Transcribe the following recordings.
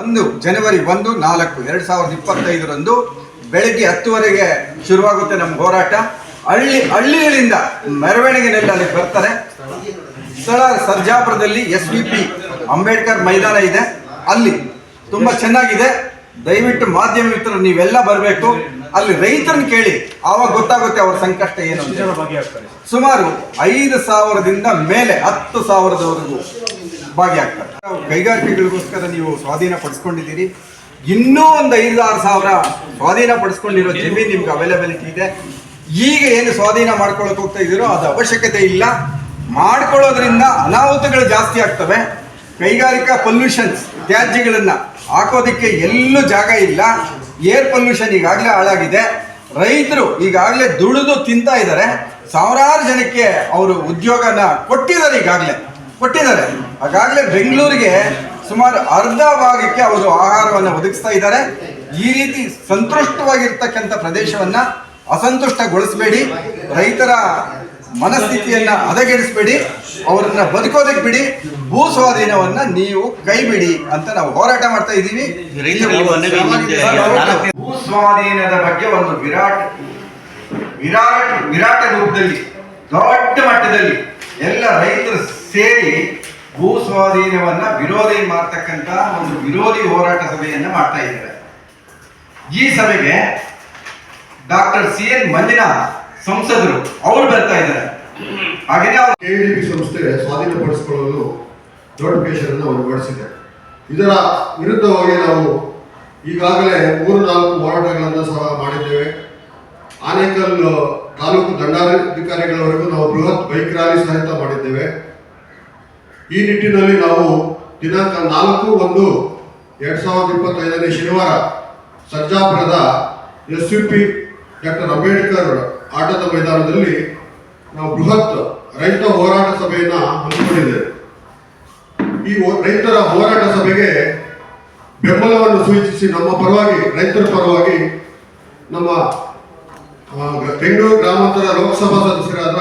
ಒಂದು ಜನವರಿ ಒಂದು ನಾಲ್ಕು ಎರಡ್ ಸಾವಿರದ ಇಪ್ಪತ್ತೈದರಂದು ಬೆಳಗ್ಗೆ ಹತ್ತುವರೆಗೆ ಶುರುವಾಗುತ್ತೆ ನಮ್ಮ ಹೋರಾಟ. ಹಳ್ಳಿ ಹಳ್ಳಿಗಳಿಂದ ಮೆರವಣಿಗೆನಲ್ಲಿ ಅಲ್ಲಿಗೆ ಬರ್ತಾರೆ. ಸ್ಥಳ ಸರ್ಜಾಪುರದಲ್ಲಿ ಎಸ್ ವಿ ಪಿ ಅಂಬೇಡ್ಕರ್ ಮೈದಾನ ಇದೆ. ಅಲ್ಲಿ ತುಂಬಾ ಚೆನ್ನಾಗಿದೆ. ದಯವಿಟ್ಟು ಮಾಧ್ಯಮ ಮಿತ್ರರು ನೀವೆಲ್ಲ ಬರಬೇಕು. ಅಲ್ಲಿ ರೈತರನ್ನ ಕೇಳಿ ಆವಾಗ ಗೊತ್ತಾಗುತ್ತೆ ಅವ್ರ ಸಂಕಷ್ಟ ಏನು ಅಂತ. ಸುಮಾರು ಐದು ಸಾವಿರದಿಂದ ಮೇಲೆ ಹತ್ತು ಸಾವಿರದವರೆಗೂ ಭಾಗಿಯಾಗ್ತಾರೆ. ಕೈಗಾರಿಕೆಗಳಿಗೋಸ್ಕರ ನೀವು ಸ್ವಾಧೀನ ಪಡಿಸ್ಕೊಂಡಿದ್ದೀರಿ. ಇನ್ನೂ ಒಂದು ಐದು ಆರು ಸಾವಿರ ಸ್ವಾಧೀನ ಪಡಿಸ್ಕೊಂಡಿರೋ ಜಮೀನು ನಿಮ್ಗೆ ಅವೈಲಬಿಲಿಟಿ ಇದೆ. ಈಗ ಏನು ಸ್ವಾಧೀನ ಮಾಡ್ಕೊಳಕ್ ಹೋಗ್ತಾ ಇದ್ದೀರೋ ಅದು ಅವಶ್ಯಕತೆ ಇಲ್ಲ. ಮಾಡ್ಕೊಳ್ಳೋದ್ರಿಂದ ಅನಾಹುತಗಳು ಜಾಸ್ತಿ ಆಗ್ತವೆ. ಕೈಗಾರಿಕಾ ಪೊಲ್ಯೂಷನ್ಸ್ ತ್ಯಾಜ್ಯಗಳನ್ನ ಹಾಕೋದಕ್ಕೆ ಎಲ್ಲೂ ಜಾಗ ಇಲ್ಲ. ಏರ್ ಪೊಲ್ಯೂಷನ್ ಈಗಾಗಲೇ ಹಾಳಾಗಿದೆ. ರೈತರು ಈಗಾಗಲೇ ದುಡಿದು ತಿಂತಾ ಇದ್ದಾರೆ. ಸಾವಿರಾರು ಜನಕ್ಕೆ ಅವರು ಉದ್ಯೋಗನ ಕೊಟ್ಟಿದ್ದಾರೆ ಈಗಾಗಲೇ. ಕೊಟ್ಟಿದ್ದಾರೆ. ಹಾಗಾಗಲೇ ಬೆಂಗಳೂರಿಗೆ ಸುಮಾರು ಅರ್ಧ ಭಾಗಕ್ಕೆ ಅವರು ಆಹಾರವನ್ನು ಒದಗಿಸ್ತಾ ಇದ್ದಾರೆ. ಈ ರೀತಿ ಸಂತುಷ್ಟವಾಗಿರ್ತಕ್ಕಂಥ ಪ್ರದೇಶವನ್ನ ಅಸಂತುಷ್ಟಗೊಳಿಸಬೇಡಿ. ರೈತರ ಮನಸ್ಥಿತಿಯನ್ನ ಹದಗೆಡಿಸಬೇಡಿ. ಅವರನ್ನ ಬದುಕೋದಕ್ಕೆ ಬಿಡಿ. ಭೂ ಸ್ವಾಧೀನವನ್ನ ನೀವು ಕೈ ಬಿಡಿ ಅಂತ ನಾವು ಹೋರಾಟ ಮಾಡ್ತಾ ಇದ್ದೀವಿ. ಭೂ ಸ್ವಾಧೀನದ ಬಗ್ಗೆ ಒಂದು ವಿರಾಟ್ ವಿರಾಟ್ ವಿರಾಟ ರೂಪದಲ್ಲಿ ದೊಡ್ಡ ಮಟ್ಟದಲ್ಲಿ ಎಲ್ಲ ರೈತರು ಸೇರಿ ಭೂ ಸ್ವಾಧೀನವನ್ನ ವಿರೋಧಿ ಮಾಡ್ತಕ್ಕಂತ ಒಂದು ವಿರೋಧಿ ಹೋರಾಟ ಸಭೆಯನ್ನ ಮಾಡ್ತಾ ಇದ್ದಾರೆ. ಈ ಸಭೆಗೆ ಡಾಕ್ಟರ್ ಸಿ ಎನ್ ಮಂಜುನಾಥ್ ಸಂಸದರು ಅವರು ಬರ್ತಾ ಇದ್ದಾರೆ. ಹಾಗೆಯೇ ಅವ್ರು ಕೆಡಿಪಿ ಸಂಸ್ಥೆ ಸ್ವಾಧೀನಪಡಿಸಿಕೊಳ್ಳಲು ನೋಟಿಫಿಕೇಶನ್ ಅವರು ಹೊರಡಿಸಿದೆ ಇದರ ವಿರುದ್ಧವಾಗಿ ನಾವು ಈಗಾಗಲೇ ಮೂರು ನಾಲ್ಕು ಹೋರಾಟಗಳನ್ನು ಸಹ ಮಾಡಿದ್ದೇವೆ. ಆನೇಕಲ್ ತಾಲೂಕು ದಂಡಾಧಿಕಾರಿಗಳವರೆಗೂ ನಾವು ಬೃಹತ್ ಬೈಕ್ ರ್ಯಾಲಿ ಸಹಿತ ಮಾಡಿದ್ದೇವೆ. ಈ ನಿಟ್ಟಿನಲ್ಲಿ ನಾವು ದಿನಾಂಕ ನಾಲ್ಕು ಒಂದು ಎರಡ್ ಸಾವಿರದ ಇಪ್ಪತ್ತೈದನೇ ಶನಿವಾರ ಸರ್ಜಾಪುರದ S U P doctor Ambedkar ಆಟದ ಮೈದಾನದಲ್ಲಿ ನಾವು ಬೃಹತ್ ರೈತ ಹೋರಾಟ ಸಭೆಯನ್ನು ಹಮ್ಮಿಕೊಂಡಿದ್ದೇವೆ. ಈ ರೈತರ ಹೋರಾಟ ಸಭೆಗೆ ಬೆಂಬಲವನ್ನು ಸೂಚಿಸಿ ನಮ್ಮ ಪರವಾಗಿ, ರೈತರ ಪರವಾಗಿ ನಮ್ಮ ಬೆಂಗಳೂರು ಗ್ರಾಮಾಂತರ ಲೋಕಸಭಾ ಸದಸ್ಯರಾದ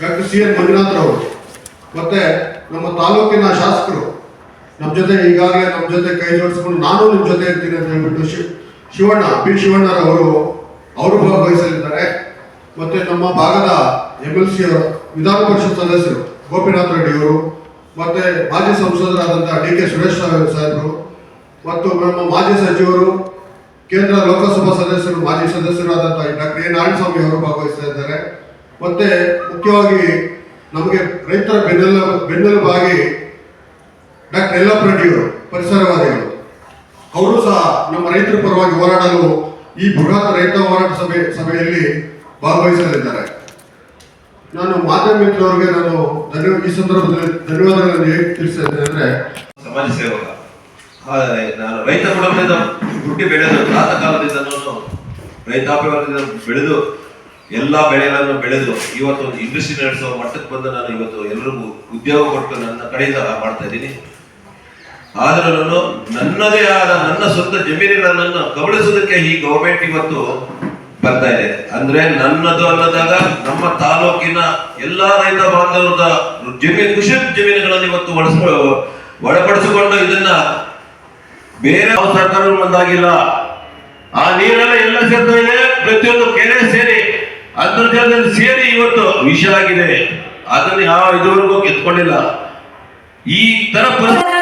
ಡಾಕ್ಟರ್ ಸಿ ಎನ್ ಮಂಜುನಾಥ್ರವರು ಮತ್ತೆ ನಮ್ಮ ತಾಲೂಕಿನ ಶಾಸಕರು ನಮ್ಮ ಜೊತೆ ಈಗಾಗಲೇ ನಮ್ಮ ಜೊತೆ ಕೈ ಜೋಡಿಸ್ಕೊಂಡು ನಾನು ನಿಮ್ಮ ಜೊತೆ ಇರ್ತೀನಿ ಅಂತ ಹೇಳ್ಬಿಟ್ಟು ಶಿವ್ ಶಿವಣ್ಣ, ಬಿ. ಶಿವಣ್ಣರವರು, ಅವರು ಭಾಗವಹಿಸಲಿದ್ದಾರೆ ಮತ್ತೆ ನಮ್ಮ ಭಾಗದ ಎಂ ಎಲ್ ಸಿ ವಿಧಾನ ಪರಿಷತ್ ಸದಸ್ಯರು, ಗೋಪಿನಾಥ್ ರೆಡ್ಡಿ ಅವರು ಮತ್ತೆ ಮಾಜಿ ಸಂಸದರಾದಂಥ ಡಿ. ಕೆ. ಸುರೇಶ್ ಸಾಹೇಬರು, ಮತ್ತು ನಮ್ಮ ಮಾಜಿ ಸಚಿವರು, ಕೇಂದ್ರ ಲೋಕಸಭಾ ಸದಸ್ಯರು, ಮಾಜಿ ಸದಸ್ಯರಾದಂಥ ಡಾಕ್ಟರ್ ಎ ನಾರಾಯಣಸ್ವಾಮಿ ಅವರು ಭಾಗವಹಿಸ್ತಾ ಇದ್ದಾರೆ. ಮತ್ತೆ ಮುಖ್ಯವಾಗಿ ನಮಗೆ ರೈತರ ಬೆನ್ನೆಲ್ಲ, ಬೆನ್ನೆಲುಬಾಗಿ ಡಾಕ್ಟರ್ ಯಲ್ಲಪ್ಪ ರೆಡ್ಡಿಯವರು ಪರಿಸರವಾದಿಗಳು. ಅವರು ಸಹ ನಮ್ಮ ರೈತರ ಪರವಾಗಿ ಹೋರಾಡಲು ಈ ಬೃಹತ್ ರೈತ ಹೋರಾಟ ಸಭೆ, ಸಭೆಯಲ್ಲಿ ಭಾಗವಹಿಸಲಿದ್ದಾರೆ. ನಾನು ಮಾಧ್ಯಮ ಮಿತ್ರರಿಗೆ ನಾನು ಧನ್ಯ ಈ ಸಂದರ್ಭದಲ್ಲಿ ಧನ್ಯವಾದಗಳನ್ನು ಹೇಗೆ ತಿಳಿಸಿದ್ದೇನೆ ಅಂದ್ರೆ ಸಮಾಜ ಸೇವಕ. ನಾನು ರೈತ ಕುಟುಂಬದಿಂದ ಹುಟ್ಟಿ ಬೆಳೆದು ಕಾಲದಿಂದ ನಾನು ರೈತಾಪಿ ಬೆಳೆದು ಎಲ್ಲ ಬೆಳೆಗಳನ್ನು ಬೆಳೆದು ಇವತ್ತು ಒಂದು ಇಂಡಸ್ಟ್ರಿ ನಡೆಸೋ ಮಟ್ಟಕ್ಕೆ ಬಂದು ನಾನು ಇವತ್ತು ಎಲ್ಲರಿಗೂ ಉದ್ಯೋಗ ಕೊಟ್ಟು ನನ್ನ ಕಡೆಯಿಂದ ಮಾಡ್ತಾ ಇದ್ದೀನಿ. ಆದರೂ ನಾನು ನನ್ನದೇ ಆದ ನನ್ನ ಸ್ವಂತ ಜಮೀನುಗಳನ್ನು ಕಬಳಿಸೋದಕ್ಕೆ ಈ ಗೌರ್ಮೆಂಟ್ ಇವತ್ತು ಬರ್ತಾ ಇದೆ. ಅಂದ್ರೆ ನನ್ನದು ಅನ್ನದಾಗ ನಮ್ಮ ತಾಲೂಕಿನ ಎಲ್ಲಾ ರೈತ ಬಾಂಧವರದ ಜಮೀನು, ಕೃಷಿ ಜಮೀನುಗಳನ್ನು ಇವತ್ತು ಒಳಸ್ಕೊ, ಒಳಪಡಿಸಿಕೊಂಡು ಇದನ್ನ ಬೇರೆ ಸರ್ಕಾರ ಮುಂದಾಗಿಲ್ಲ ಆ ನೀರೆಲ್ಲ ಎಲ್ಲ ಸೇರ್ತಾ ಇದೆ. ಪ್ರತಿಯೊಂದು ಕೆರೆ ಸೇರಿ ಅಂತರ್ಜಲದಲ್ಲಿ ಸೇರಿ ಇವತ್ತು ವಿಷಯ ಆಗಿದೆ. ಅದನ್ನು ಯಾವ ಇದುವರೆಗೂ ಎತ್ಕೊಂಡಿಲ್ಲ ಈ ತರ ಪರಿಸ್ಥಿತಿ